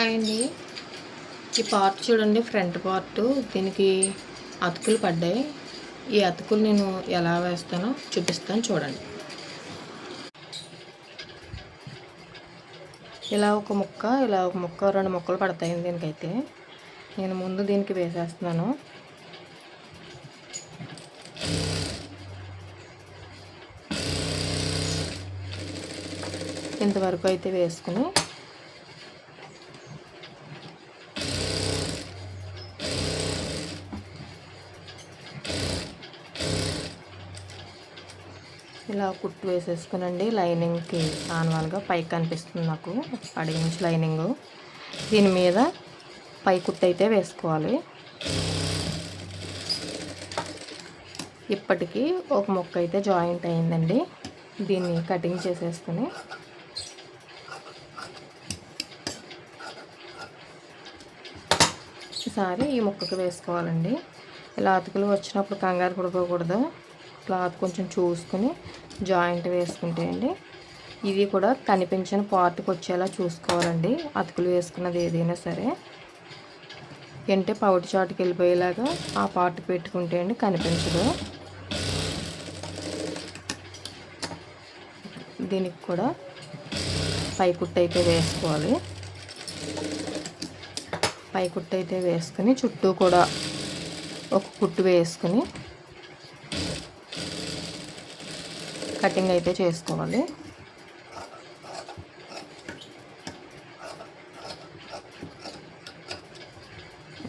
Hi అండి ఈ part చూడండి ఫ్రంట్ పార్ట్. దీనికి అతుకులు పడ్డాయి. ఈ అతుకులు నేను ఎలా వేస్తానో చూపిస్తాను చూడండి. ఇలా ఒక ముక్క ఇలా ఒక ముక్క రెండు ముక్కలు పడతాయి దీనికైతే. నేను ముందు దీనికి వేసేస్తున్నాను. ఇంతవరకు అయితే వేసుకుని ఇలా కుట్టు వేసేసుకునండి. లైనింగ్కి ఆనవాలుగా పైకి కనిపిస్తుంది నాకు. అడిగి నుంచి లైనింగ్. దీని మీద పై కుట్టు అయితే వేసుకోవాలి. ఇప్పటికీ ఒక మొక్క అయితే జాయింట్ అయిందండి. దీన్ని కటింగ్ చేసేసుకుని. ఈసారి ఈ ముక్కకు వేసుకోవాలండి. ఇలా అతుకులు వచ్చినప్పుడు కంగారు పడుకోకూడదు క్లాత్ కొంచెం చూసుకుని జాయింట్ వేసుకుంటే అండి ఇది కూడా కనిపించిన పార్ట్కి వచ్చేలా చూసుకోవాలండి. అతుకులు వేసుకున్నది ఏదైనా సరే. అంటే పౌటి చాటుకి వెళ్ళిపోయేలాగా ఆ పార్ట్ పెట్టుకుంటే అండి కనిపించదు దీనికి కూడా పైకుట్టు అయితే వేసుకోవాలి. పైకుట్టు అయితే వేసుకుని చుట్టూ కూడా ఒక కుట్టు వేసుకుని కటింగ్ అయితే చేసుకోవాలి.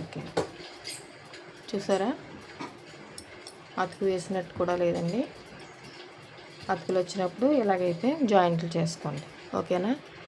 ఓకే. చూసారా? అతుకు వేసినట్టు కూడా లేదండి. అతుకులు వచ్చినప్పుడు ఇలాగైతే జాయింట్లు చేసుకోండి. ఓకేనా?